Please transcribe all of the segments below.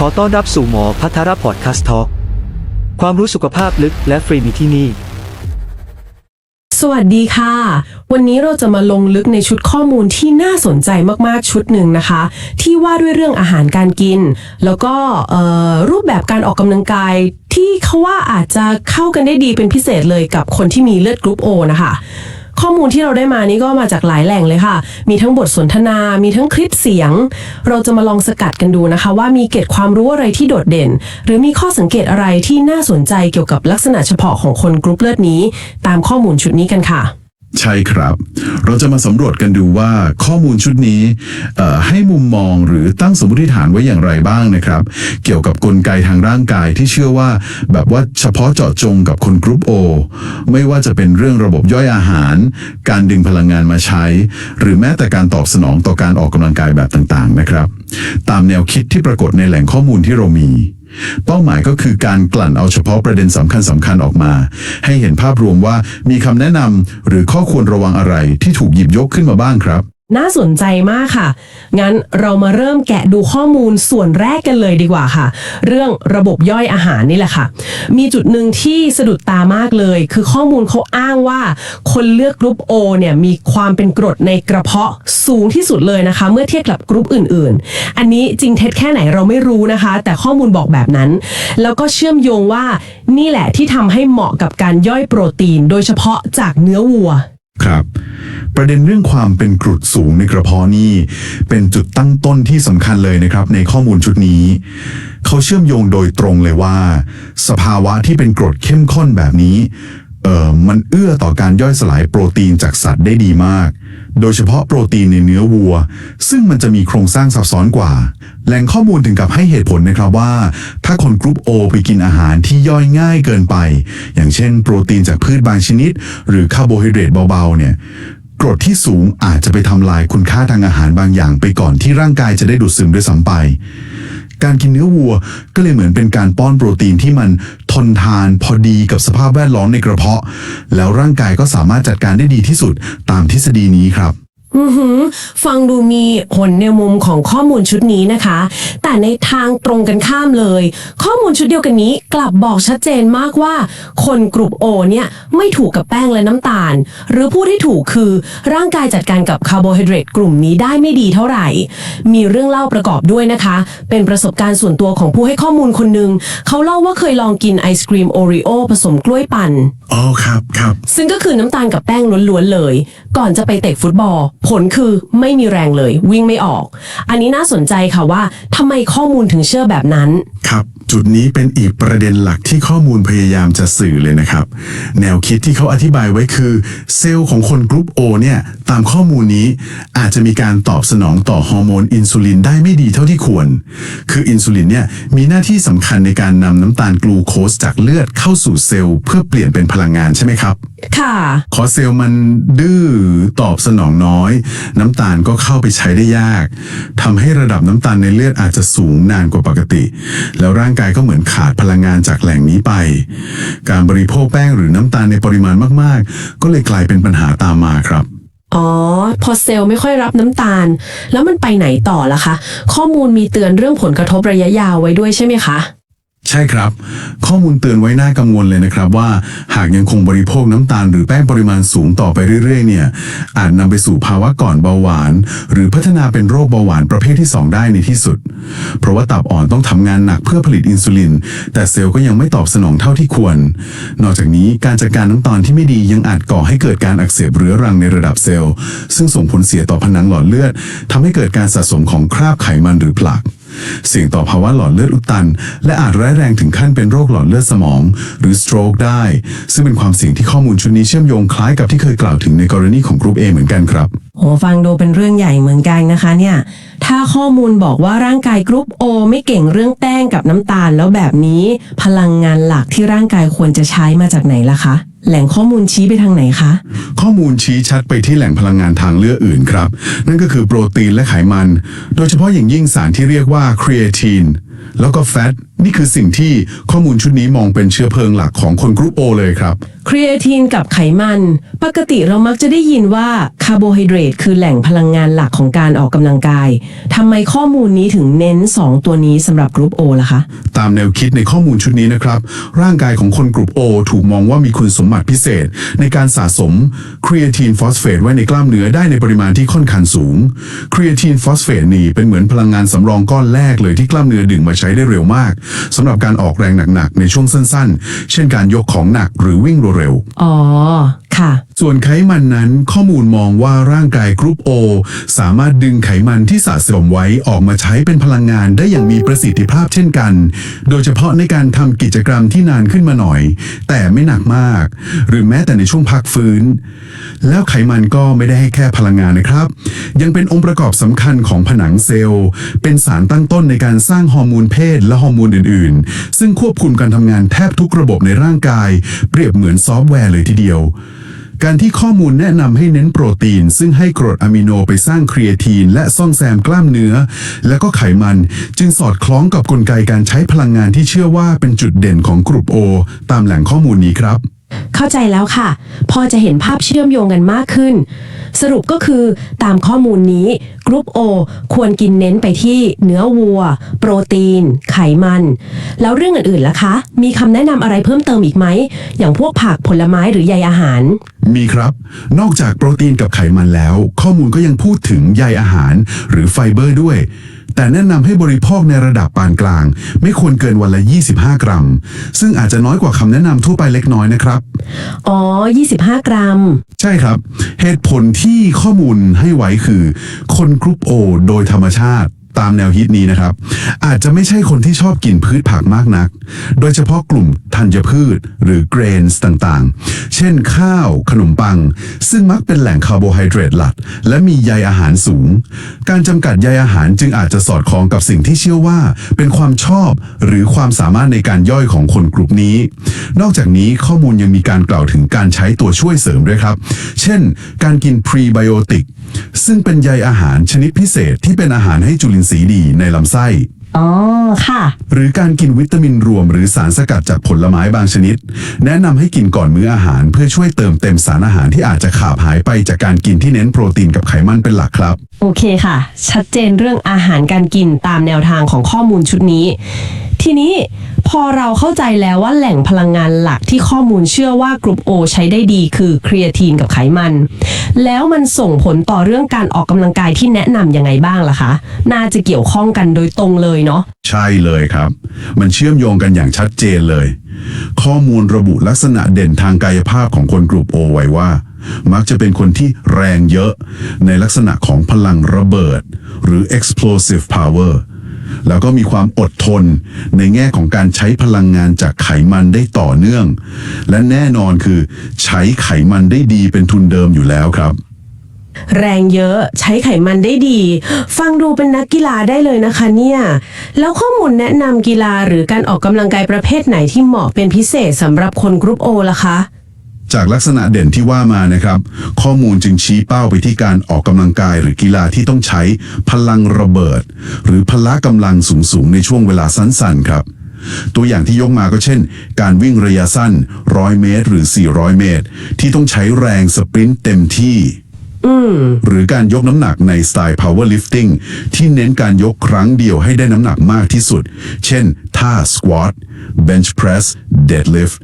ขอต้อนรับสู่หมอพัทรพอดคาสต์ทอความรู้สุขภาพลึกและฟรีมีที่นี่ สวัสดีค่ะ วันนี้เราจะมาลงลึกในชุดข้อมูลที่น่าสนใจมากๆชุดหนึ่งนะคะ ที่ว่าด้วยเรื่องอาหารการกิน แล้วก็รูปแบบการออกกำลังกายที่เขาว่าอาจจะเข้ากันได้ดีเป็นพิเศษเลยกับคนที่มีเลือดกรุ๊ปโอนะคะ ข้อมูลที่เราได้มานี้ก็มาจากหลายแหล่งเลยค่ะ มีทั้งบทสนทนา มีทั้งคลิปเสียง เราจะมาลองสกัดกันดูนะคะ ว่ามีเกตความรู้อะไรที่โดดเด่น หรือมีข้อสังเกตอะไรที่น่าสนใจเกี่ยวกับลักษณะเฉพาะของคนกรุ๊ปเลือดนี้ ตามข้อมูลชุดนี้กันค่ะ ใช่ครับ เราจะมาสำรวจกันดูว่าข้อมูลชุดนี้ให้มุมมองหรือตั้งสมมติฐานไว้อย่างไรบ้างนะครับ เกี่ยวกับกลไกทางร่างกายที่เชื่อว่า แบบว่าเฉพาะเจาะจงกับคนกรุ๊ปโอไม่ว่าจะเป็นเรื่องระบบย่อยอาหาร การดึงพลังงานมาใช้ หรือแม้แต่การตอบสนองต่อการออกกำลังกายแบบต่างๆนะครับ ตามแนวคิดที่ปรากฏในแหล่งข้อมูลที่เรามี เป้าหมายก็คือการกลั่นเอาเฉพาะประเด็นสำคัญสำคัญออกมา ให้เห็นภาพรวมว่ามีคำแนะนำหรือข้อควรระวังอะไรที่ถูกหยิบยกขึ้นมาบ้างครับ น่าสนใจมากค่ะ งั้นเรามาเริ่มแกะดูข้อมูลส่วนแรกกันเลยดีกว่าค่ะ เรื่องระบบย่อยอาหารนี่แหละค่ะ มีจุดหนึ่งที่สะดุดตามากเลย คือข้อมูลเขาอ้างว่า คนเลือกกรุ๊ป O เนี่ยมีความเป็นกรดในกระเพาะสูงที่สุดเลยนะคะ เมื่อเทียบกับกรุ๊ปอื่นๆ อันนี้จริงเท็จแค่ไหนเราไม่รู้นะคะ แต่ข้อมูลบอกแบบนั้น แล้วก็เชื่อมโยงว่านี่แหละที่ทำให้เหมาะกับการย่อยโปรตีน โดยเฉพาะจากเนื้อวัว ครับ ประเด็นเรื่องความเป็นกรดสูงในกระเพาะนี่เป็นจุดตั้งต้นที่สำคัญเลยนะครับ ในข้อมูลชุดนี้ เขาเชื่อมโยงโดยตรงเลยว่า สภาวะที่เป็นกรดเข้มข้นแบบนี้เอ่อมันเอื้อต่อการย่อยสลายโปรตีนจากสัตว์ได้ดีมาก โดยเฉพาะโปรตีนในเนื้อวัว ซึ่งมันจะมีโครงสร้างซับซ้อนกว่า แหล่งข้อมูลถึงกับให้เหตุผลนะครับว่า ถ้าคนกรุ๊ปโอไปกินอาหารที่ย่อยง่ายเกินไป อย่างเช่นโปรตีนจากพืชบางชนิด หรือคาร์โบไฮเดรตเบาๆเนี่ย กรดที่สูงอาจจะไปทำลายคุณค่าทางอาหารบางอย่างไปก่อนที่ร่างกายจะได้ดูดซึมด้วยซ้ำไป การกินเนื้อวัวก็เลยเหมือนเป็นการป้อนโปรตีนที่มันทนทานพอดีกับสภาพแวดล้อมในกระเพาะ แล้วร่างกายก็สามารถจัดการได้ดีที่สุดตามทฤษฎีนี้ครับ ฟังดูมีผลในมุมของข้อมูลชุดนี้นะคะ แต่ในทางตรงกันข้ามเลย ข้อมูลชุดเดียวกันนี้กลับบอกชัดเจนมากว่า คนกลุ่มโอเนี่ยไม่ถูกกับแป้งและน้ำตาล หรือพูดให้ถูกคือร่างกายจัดการกับคาร์โบไฮเดรตกลุ่มนี้ได้ไม่ดีเท่าไหร่ มีเรื่องเล่าประกอบด้วยนะคะ เป็นประสบการณ์ส่วนตัวของผู้ให้ข้อมูลคนหนึ่งเขาเล่าว่าเคยลองกินไอศกรีมโอรีโอผสมกล้วยปั่นอ๋อครับครับซึ่งก็คือน้ำตาลกับแป้งล้วนๆเลย ก่อนจะไปเตะฟุตบอลผลคือไม่มีแรงเลย วิ่งไม่ออก อันนี้น่าสนใจค่ะว่าทำไมข้อมูลถึงเชื่อแบบนั้นครับ จุดนี้เป็นอีกประเด็นหลักที่ข้อมูลพยายามจะสื่อเลยนะครับ แนวคิดที่เขาอธิบายไว้คือ เซลล์ของคนกรุ๊ปโอเนี่ยตามข้อมูลนี้อาจจะมีการตอบสนองต่อฮอร์โมนอินซูลินได้ไม่ดีเท่าที่ควร คืออินซูลินเนี่ยมีหน้าที่สำคัญในการนำน้ำตาลกลูโคสจากเลือดเข้าสู่เซลล์เพื่อเปลี่ยนเป็นพลังงานใช่ไหมครับ ค่ะ ขอเซลล์มันดื้อตอบสนองน้อย น้ำตาลก็เข้าไปใช้ได้ยากทำให้ระดับน้ำตาลในเลือดอาจจะสูงนานกว่าปกติ แล้วร่างกายก็เหมือนขาดพลังงานจากแหล่งนี้ไป การบริโภคแป้งหรือน้ำตาลในปริมาณมากๆ ก็เลยกลายเป็นปัญหาตามมาครับอ๋อ พอเซลล์ไม่ค่อยรับน้ำตาล แล้วมันไปไหนต่อล่ะคะ ข้อมูลมีเตือนเรื่องผลกระทบระยะยาวไว้ด้วยใช่ไหมคะ ใช่ครับ ข้อมูลเตือนไว้น่ากังวลเลยนะครับว่า หากยังคงบริโภคน้ำตาลหรือแป้งปริมาณสูงต่อไปเรื่อยๆเนี่ยอาจนำไปสู่ภาวะก่อนเบาหวาน หรือพัฒนาเป็นโรคเบาหวานประเภทที่ 2 ได้ในที่สุด เพราะว่าตับอ่อนต้องทำงานหนักเพื่อผลิตอินซูลิน แต่เซลล์ก็ยังไม่ตอบสนองเท่าที่ควร นอกจากนี้การจัดการน้ำตาลที่ไม่ดียังอาจก่อให้เกิดการอักเสบเรื้อรังในระดับเซลล์ ซึ่งส่งผลเสียต่อผนังหลอดเลือดทำให้เกิดการสะสมของคราบไขมันหรือพลัก เสี่ยงต่อภาวะหลอดเลือดอุดตัน และอาจร้ายแรงถึงขั้นเป็นโรคหลอดเลือดสมอง หรือ stroke ได้ ซึ่งเป็นความเสี่ยงที่ข้อมูลชุดนี้เชื่อมโยงคล้ายกับที่เคยกล่าวถึงในกรณีของกรุ๊ป A เหมือนกันครับ โหฟังดูเป็นเรื่องใหญ่เหมือนกันนะคะเนี่ย ถ้าข้อมูลบอกว่าร่างกายกรุ๊ปโอไม่เก่งเรื่องแป้งกับน้ำตาลแล้วแบบนี้ พลังงานหลักที่ร่างกายควรจะใช้มาจากไหนล่ะคะ แหล่งข้อมูลชี้ไปทางไหนคะ ข้อมูลชี้ชัดไปที่แหล่งพลังงานทางเลือกอื่นครับ นั่นก็คือโปรตีนและไขมัน โดยเฉพาะอย่างยิ่งสารที่เรียกว่าครีเอทีน แล้วก็แฟตนี่คือสิ่งที่ข้อมูลชุดนี้มองเป็นเชื้อเพลิงหลักของคนกรุ๊ปโอเลยครับ ครีเอทีนกับไขมัน ปกติเรามักจะได้ยินว่าคาร์โบไฮเดรตคือแหล่งพลังงานหลักของการออกกำลังกายทำไมข้อมูลนี้ถึงเน้น 2 ตัวนี้สำหรับกรุ๊ปโอล่ะคะ ตามแนวคิดในข้อมูลชุดนี้นะครับ ร่างกายของคนกลุ่ม O ถูกมองว่ามีคุณสมบัติพิเศษ ในการสะสมครีเอทีนฟอสเฟตไว้ในกล้ามเนื้อได้ในปริมาณที่ค่อนข้างสูงครีเอทีนฟอสเฟตนี่เป็นเหมือนพลังงานสำรองก้อนแรกเลยที่กล้ามเนื้อดึงมาใช้ได้เร็วมากสำหรับการออกแรงหนักๆ ในช่วงสั้นๆ เช่นการยกของหนักหรือวิ่งเร็วๆ อ๋อ ค่ะ ส่วนไขมันนั้นข้อมูลมองว่าร่างกายกรุ๊ป O สามารถดึงไขมันที่สะสมไว้ออกมาใช้เป็นพลังงานได้อย่างมีประสิทธิภาพเช่นกัน โดยเฉพาะในการทำกิจกรรมที่นานขึ้นมาหน่อย แต่ไม่หนักมาก หรือแม้แต่ในช่วงพักฟื้น แล้วไขมันก็ไม่ได้ให้แค่พลังงานนะครับ ยังเป็นองค์ประกอบสำคัญของผนังเซลล์ เป็นสารตั้งต้นในการสร้างฮอร์โมนเพศและฮอร์โมนอื่นๆ ซึ่งควบคุมการทำงานแทบทุกระบบในร่างกาย เปรียบเหมือนซอฟต์แวร์เลยทีเดียว การที่ข้อมูลแนะนำให้เน้นโปรตีน ซึ่งให้กรดอะมิโนไปสร้างครีเอทีน และซ่องแซมกล้ามเนื้อ และก็ไขมัน จึงสอดคล้องกับกลไกการใช้พลังงานที่เชื่อว่าเป็นจุดเด่นของกลุ่มโอตามแหล่งข้อมูลนี้ครับ เข้าใจแล้วค่ะ พอจะเห็นภาพเชื่อมโยงกันมากขึ้น สรุปก็คือตามข้อมูลนี้กรุ๊ป O ควรกินเน้นไปที่เนื้อวัว โปรตีน ไขมัน แล้วเรื่องอื่นๆล่ะคะ มีคำแนะนำอะไรเพิ่มเติมอีกไหม อย่างพวกผักผลไม้หรือใยอาหาร มีครับ นอกจากโปรตีนกับไขมันแล้ว ข้อมูลก็ยังพูดถึงใยอาหารหรือไฟเบอร์ด้วย แต่แนะนำให้บริโภคในระดับปานกลาง ไม่ควรเกินวันละ 25 กรัม ซึ่งอาจจะน้อยกว่าคำแนะนำทั่วไปเล็กน้อยนะครับ อ๋อ 25 กรัม ใช่ครับ เหตุผลที่ข้อมูลให้ไว้คือ คนกรุ๊ปโอโดยธรรมชาติตามแนวฮิตนี้นะครับ อาจจะไม่ใช่คนที่ชอบกินพืชผักมากนัก โดยเฉพาะกลุ่ม ธัญพืช หรือเกรนส์ต่างๆ เช่นข้าว ขนมปัง ซึ่งมักเป็นแหล่งคาร์โบไฮเดรตหลัก และมีใยอาหารสูง การจำกัดใยอาหารจึงอาจจะสอดคล้องกับสิ่งที่เชื่อว่า เป็นความชอบหรือความสามารถในการย่อยของคนกลุ่มนี้ นอกจากนี้ข้อมูลยังมีการกล่าวถึงการใช้ตัวช่วยเสริมด้วยครับ เช่น การกินพรีไบโอติกซึ่งเป็นใยอาหารชนิดพิเศษที่เป็นอาหารให้จุลินทรีย์ดีในลำไส้ อ๋อค่ะ หรือการกินวิตามินรวมหรือสารสกัดจากผลไม้บางชนิด แนะนำให้กินก่อนมื้ออาหาร เพื่อช่วยเติมเต็มสารอาหารที่อาจจะขาดหายไปจากการกินที่เน้นโปรตีนกับไขมันเป็นหลักครับ โอเคค่ะ ชัดเจนเรื่องอาหารการกินตามแนวทางของข้อมูลชุดนี้ ทีนี้พอเราเข้าใจแล้วว่าแหล่งพลังงานหลักที่ข้อมูลเชื่อว่ากลุ่ม O ใช้ได้ดีคือครีเอทีนกับไขมัน แล้วมันส่งผลต่อเรื่องการออกกำลังกายที่แนะนำยังไงบ้างล่ะคะ น่าจะเกี่ยวข้องกันโดยตรงเลยเนาะใช่เลยครับ มันเชื่อมโยงกันอย่างชัดเจนเลย ข้อมูลระบุลักษณะเด่นทางกายภาพของคนกลุ่มโอไว้ว่า มักจะเป็นคนที่แรงเยอะ ในลักษณะของพลังระเบิด หรือ explosive power แล้วก็มีความอดทนในแง่ของการใช้พลังงานจากไขมันได้ต่อเนื่อง และแน่นอนคือ ใช้ไขมันได้ดีเป็นทุนเดิมอยู่แล้วครับ แรงเยอะใช้ไขมันได้ดี ฟังดูเป็นนักกีฬาได้เลยนะคะเนี่ยแล้วข้อมูลแนะนำกีฬาหรือการออกกำลังกายประเภทไหนที่เหมาะเป็นพิเศษสำหรับคนกรุ๊ปโอล่ะคะ จากลักษณะเด่นที่ว่ามานะครับ ข้อมูลจึงชี้เป้าไปที่การออกกำลังกายหรือกีฬาที่ต้องใช้พลังระเบิด หรือพละกำลังสูงๆ ในช่วงเวลาสั้นๆ ครับ ตัวอย่างที่ยกมาก็เช่น การวิ่งระยะสั้น 100 เมตร หรือ 400 เมตร ที่ต้องใช้แรงสปรินต์เต็มที่หรือการยกน้ำหนักในสไตล์ powerlifting ที่เน้นการยกครั้งเดียวให้ได้น้ำหนักมากที่สุด เช่น ท่า squat bench press deadlift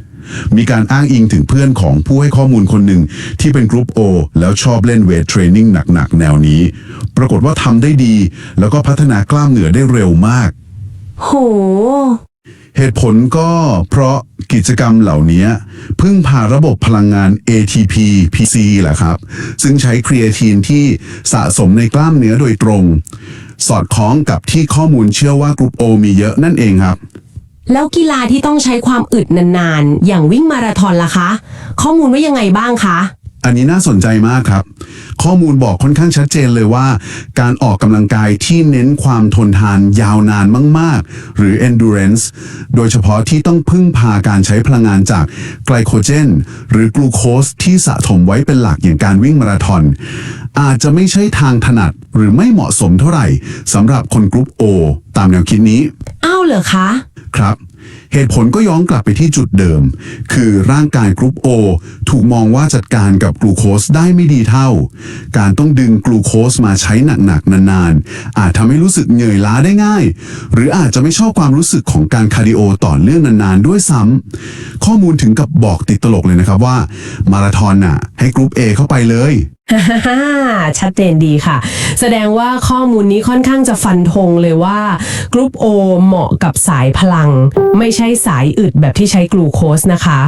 มีการอ้างอิงถึงเพื่อนของผู้ให้ข้อมูลคนหนึ่งที่เป็นกรุ๊ป O แล้วชอบเล่นเวทเทรนนิ่งหนักๆ แนวนี้ ปรากฏว่าทำได้ดี แล้วก็พัฒนากล้ามเนื้อได้เร็วมาก โห เหตุผลก็เพราะกิจกรรมเหล่านี้พึ่งพาระบบพลังงาน ATP PC แหละครับ ซึ่งใช้ครีเอทีนที่สะสมในกล้ามเนื้อโดยตรง สอดคล้องกับที่ข้อมูลเชื่อว่ากรุ๊ปโอมีเยอะนั่นเองครับ แล้วกีฬาที่ต้องใช้ความอึดนานๆ อย่างวิ่งมาราธอนล่ะคะ ข้อมูลว่ายังไงบ้างคะ อันนี้น่าสนใจมากครับ ข้อมูลบอกค่อนข้างชัดเจนเลยว่า การออกกำลังกายที่เน้นความทนทานยาวนานมาก ๆ หรือ endurance โดยเฉพาะที่ต้องพึ่งพาการใช้พลังงานจากไกลโคเจน หรือกลูโคสที่สะสมไว้เป็นหลักอย่างการวิ่งมาราธอน อาจจะไม่ใช่ทางถนัดหรือไม่เหมาะสมเท่าไหร่สำหรับคนกรุ๊ป O ตามแนวคิดนี้ อ้าวเหรอคะ ครับ เหตุผลก็ย้อนกลับไปที่จุดเดิม คือร่างกายกรุ๊ป O ถูกมองว่าจัดการกับกลูโคสได้ไม่ดีเท่า การต้องดึงกลูโคสมาใช้หนักๆ นานๆ อาจทำให้รู้สึกเหนื่อยล้าได้ง่าย หรืออาจจะไม่ชอบความรู้สึกของการคาร์ดิโอต่อเนื่องนานๆ ด้วยซ้ำข้อมูลถึงกับบอกติดตลกเลยนะครับว่า มาราธอนน่ะให้กรุ๊ป A เข้าไปเลย ชัดเจนดีค่ะ แสดงว่าข้อมูลนี้ค่อนข้างจะฟันธงเลยว่ากรุ๊ป O เหมาะกับสายพลัง ไม่ใช่สายอึดแบบที่ใช้กลูโคสนะคะ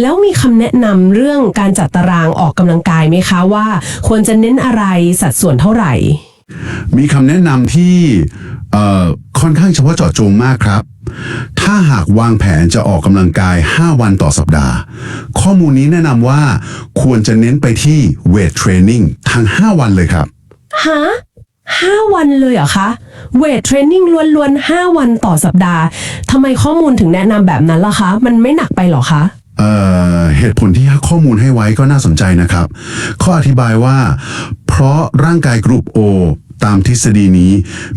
แล้วมีคำแนะนำเรื่องการจัดตารางออกกำลังกายไหมคะว่า ควรจะเน้นอะไรสัดส่วนเท่าไหร่ มีคำแนะนำที่เอ่อค่อนข้างเฉพาะเจาะจงมากครับ ถ้าหากวางแผนจะออกกำลังกาย 5 วันต่อสัปดาห์ ข้อมูลนี้แนะนำว่าควรจะเน้นไปที่เวทเทรนนิ่งทั้ง 5 วันเลยครับ ฮะห้าวันเลยเหรอคะเวทเทรนนิ่งล้วนๆห้าวันต่อสัปดาห์ทำไมข้อมูลถึงแนะนำแบบนั้นล่ะคะ มันไม่หนักไปเหรอคะ เเหตุผลที่ข้อมูลให้ไว้ก็น่าสนใจนะครับ ข้ออธิบายว่า เพราะร่างกายกรุ๊ป O ตามทฤษฎีนี้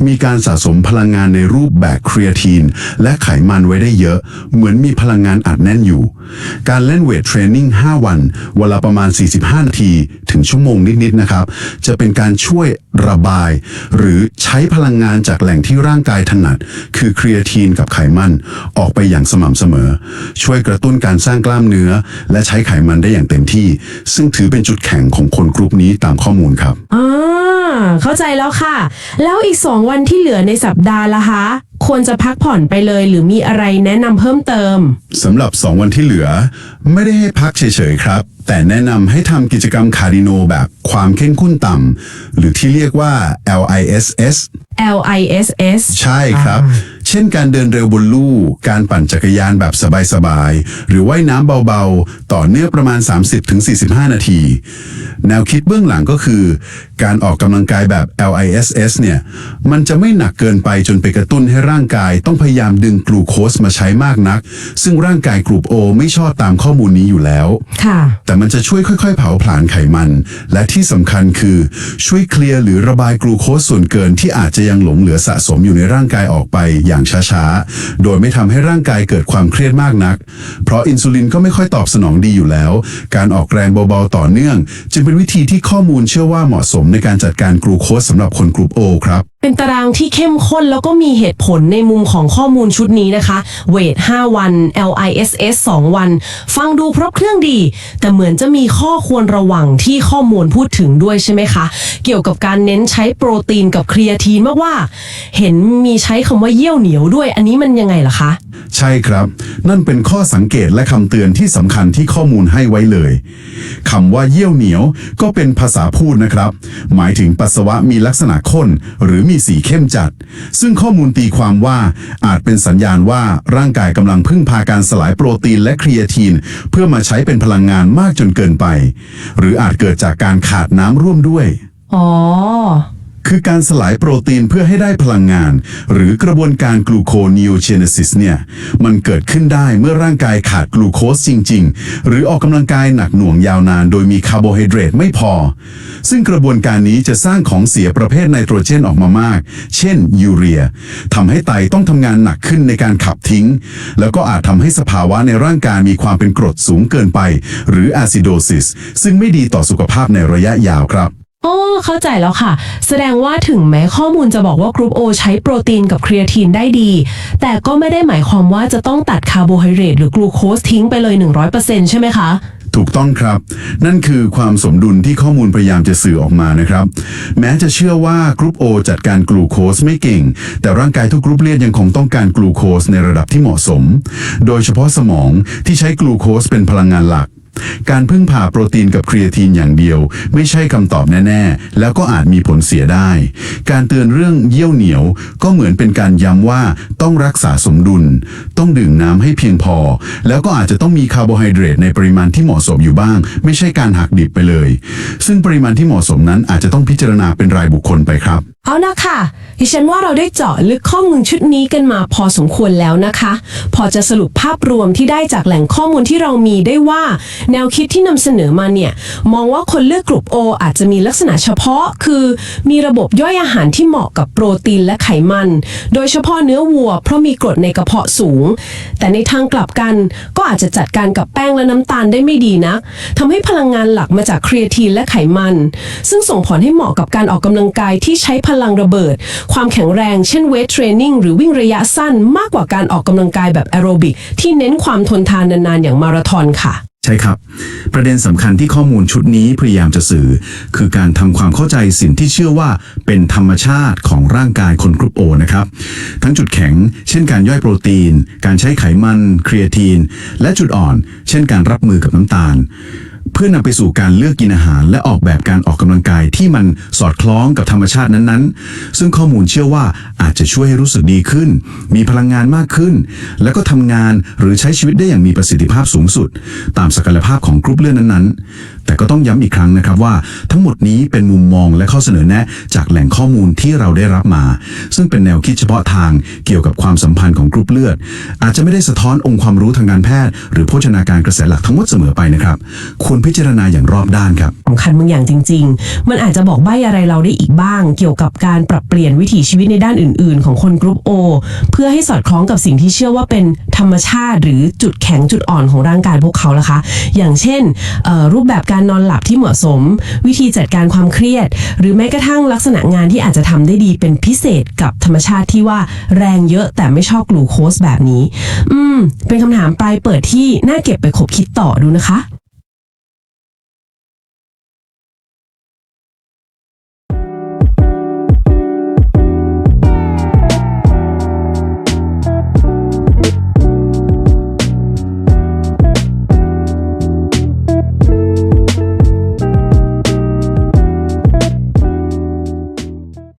มีการสะสมพลังงานในรูปแบบครีเอทีนและไขมันไว้ได้เยอะ เหมือนมีพลังงานอัดแน่นอยู่ การเล่นเวทเทรนนิ่ง 5 วันวันละประมาณ 45 นาที ถึงชั่วโมงนิด ๆ นะครับ จะเป็นการช่วยระบาย หรือใช้พลังงานจากแหล่งที่ร่างกายถนัด คือครีเอทีนกับไขมัน ออกไปอย่างสม่ำเสมอ ช่วยกระตุ้นการสร้างกล้ามเนื้อ และใช้ไขมันได้อย่างเต็มที่ ซึ่งถือเป็นจุดแข็งของคนกลุ่มนี้ตามข้อมูลครับอ่าเข้าใจแล้วค่ะ แล้วอีกสองวันที่เหลือในสัปดาห์ละคะ ควรจะพักผ่อนไปเลยหรือมีอะไรแนะนำเพิ่มเติม สำหรับ 2 วันที่เหลือ ไม่ได้ให้พักเฉยๆครับ แต่แนะนำให้ทำกิจกรรมคาร์ดิโนแบบความเข้มข้นต่ำหรือที่เรียกว่า LISS LISS ใช่ครับ เช่นการเดินเร็วบนลู่ การปั่นจักรยานแบบสบายๆ หรือว่ายน้ำเบาๆ ต่อเนื่องประมาณ 30-45 นาที แนวคิดเบื้องหลังก็คือ การออกกำลังกายแบบ LISS เนี่ย มันจะไม่หนักเกินไปจนไปกระตุ้นให้ร่างกายต้องพยายามดึงกลูโคสมาใช้มากนัก ซึ่งร่างกายกลุ่ม O ไม่ชอบตามข้อมูลนี้อยู่แล้ว ค่ะ แต่มันจะช่วยค่อยๆ เผาผลาญไขมัน และที่สำคัญคือช่วยเคลียร์หรือระบายกลูโคสส่วนเกินที่อาจจะยังหลงเหลือสะสมอยู่ในร่างกายออกไปอย่างช้าๆ โดยไม่ทำให้ร่างกายเกิดความเครียดมากนัก เพราะอินซูลินก็ไม่ค่อยตอบสนองดีอยู่แล้ว การออกแรงเบาๆต่อเนื่อง จึงเป็นวิธีที่ข้อมูลเชื่อว่าเหมาะสมในการจัดการกลูโคสสำหรับคนกลุ่ม O ครับ เป็นตารางที่เข้มข้นแล้วก็มีเหตุผลในมุมของข้อมูลชุดนี้นะคะเวท5วัน LISS 2 วัน ฟังดูครบเครื่องดี แต่เหมือนจะมีข้อควรระวังที่ข้อมูลพูดถึงด้วยใช่ไหมคะ เกี่ยวกับการเน้นใช้โปรตีนกับครีอาทีนมากว่า เห็นมีใช้คำว่าเยี่ยวเหนียวด้วย อันนี้มันยังไงล่ะคะ ใช่ครับ นั่นเป็นข้อสังเกตและคำเตือนที่สำคัญที่ข้อมูลให้ไว้เลยคำว่าเยี่ยวเหนียวก็เป็นภาษาพูดนะครับ หมายถึงปัสสาวะมีลักษณะข้น หรือมีสีเข้มจัด ซึ่งข้อมูลตีความว่าอาจเป็นสัญญาณว่าร่างกายกำลังพึ่งพาการสลายโปรตีนและครีเอทีน เพื่อมาใช้เป็นพลังงานมากจนเกินไป หรืออาจเกิดจากการขาดน้ำร่วมด้วย อ๋อ คือการสลายโปรตีนเพื่อให้ได้พลังงาน หรือกระบวนการกลูโคนิโอเจเนซิสเนี่ยมันเกิดขึ้นได้เมื่อร่างกายขาดกลูโคสจริง ๆ หรือออกกำลังกายหนักหน่วงยาวนาน โดยมีคาร์โบไฮเดรตไม่พอ ซึ่งกระบวนการนี้จะสร้างของเสียประเภทไนโตรเจนออกมามาก เช่นยูเรียทำให้ไตต้องทำงานหนักขึ้นในการขับทิ้ง แล้วก็อาจทำให้สภาวะในร่างกายมีความเป็นกรดสูงเกินไป หรืออะซิโดซิสซึ่งไม่ดีต่อสุขภาพในระยะยาวครับ อ๋อเข้าใจแล้วค่ะ แสดงว่าถึงแม้ข้อมูลจะบอกว่ากรุ๊ป O ใช้โปรตีนกับครีเอทีนได้ดี แต่ก็ไม่ได้หมายความว่าจะต้องตัดคาร์โบไฮเดรตหรือกลูโคสทิ้งไปเลย 100%ใช่ไหมคะ ถูกต้องครับ นั่นคือความสมดุลที่ข้อมูลพยายามจะสื่อออกมานะครับ แม้จะเชื่อว่ากรุ๊ป O จัดการกลูโคสไม่เก่ง แต่ร่างกายทุกกรุ๊ปเลือดยังคงต้องการกลูโคสในระดับที่เหมาะสม โดยเฉพาะสมองที่ใช้กลูโคสเป็นพลังงานหลัก การพึ่งพาโปรตีนกับครีเอทีนอย่างเดียว ไม่ใช่คำตอบแน่ ๆ แล้วก็อาจมีผลเสียได้ การเตือนเรื่องเยี่ยวเหนียว ก็เหมือนเป็นการย้ำว่าต้องรักษาสมดุล ต้องดื่มน้ำให้เพียงพอ แล้วก็อาจจะต้องมีคาร์โบไฮเดรตในปริมาณที่เหมาะสมอยู่บ้าง ไม่ใช่การหักดิบไปเลย ซึ่งปริมาณที่เหมาะสมนั้นอาจจะต้องพิจารณาเป็นรายบุคคลไปครับ เอานะค่ะ ดิฉันว่าเราได้เจาะลึกข้อมูลชุดนี้กันมาพอสมควรแล้วนะคะ พอจะสรุปภาพรวมที่ได้จากแหล่งข้อมูลที่เรามีได้ว่าแนวคิดที่นำเสนอมาเนี่ย มองว่าคนเลือกกลุ่ม O อาจจะมีลักษณะเฉพาะ คือ มีระบบย่อยอาหารที่เหมาะกับโปรตีนและไขมัน โดยเฉพาะเนื้อวัว เพราะมีกรดในกระเพาะสูง แต่ในทางกลับกันก็อาจจะจัดการกับแป้งและน้ำตาลได้ไม่ดีนะทำให้พลังงานหลักมาจากครีเอทีนและไขมัน ซึ่งส่งผลให้เหมาะกับการออกกำลังกายที่ใช้พลังระเบิด ความแข็งแรงเช่นเวทเทรนนิ่งหรือวิ่งระยะสั้นมากกว่าการออกกำลังกายแบบแอโรบิกที่เน้นความทนทานนานๆอย่างมาราธอนค่ะ ใช่ครับ ประเด็นสำคัญที่ข้อมูลชุดนี้พยายามจะสื่อ คือการทำความเข้าใจสิ่งที่เชื่อว่าเป็นธรรมชาติของร่างกายคนกรุ๊ปโอนะครับ ทั้งจุดแข็ง เช่นการย่อยโปรตีน การใช้ไขมัน ครีเอทีน และจุดอ่อน เช่นการรับมือกับน้ำตาล เพื่อนำไปสู่การเลือกกินอาหาร และออกแบบการออกกำลังกายที่มันสอดคล้องกับธรรมชาตินั้นๆ ซึ่งข้อมูลเชื่อว่าอาจจะช่วยให้รู้สึกดีขึ้น มีพลังงานมากขึ้น แล้วก็ทำงานหรือใช้ชีวิตได้อย่างมีประสิทธิภาพสูงสุด ตามศักยภาพของกรุ๊ปเลือดนั้นๆ แต่ก็ต้องย้ำอีกครั้งนะครับว่า ทั้งหมดนี้เป็นมุมมองและข้อเสนอแนะ จากแหล่งข้อมูลที่เราได้รับมา ซึ่งเป็นแนวคิดเฉพาะทางเกี่ยวกับความสัมพันธ์ของกรุ๊ปเลือด อาจจะไม่ได้สะท้อนองค์ความรู้ทางการแพทย์ หรือโภชนาการกระแสหลักทั้งหมดเสมอไปนะครับควรพิจารณาอย่างรอบด้านครับ สำคัญบางอย่างจริง ๆ มันอาจจะบอกใบ้อะไรเราได้อีกบ้าง เกี่ยวกับการปรับเปลี่ยนวิถีชีวิตในด้านอื่น ๆ ของคนกรุ๊ป O เพื่อให้สอดคล้องกับสิ่งที่เชื่อว่าเป็นธรรมชาติ หรือจุดแข็งจุดอ่อนของร่างกายพวกเขาละคะ อย่างเช่นเอ่อรูปแบบการการนอนหลับที่เหมาะสม วิธีจัดการความเครียด หรือแม้กระทั่งลักษณะงานที่อาจจะทำได้ดีเป็นพิเศษกับธรรมชาติที่ว่าแรงเยอะแต่ไม่ชอบกลูโคสแบบนี้ อืม เป็นคำถามปลายเปิดที่น่าเก็บไปคบคิดต่อดูนะคะ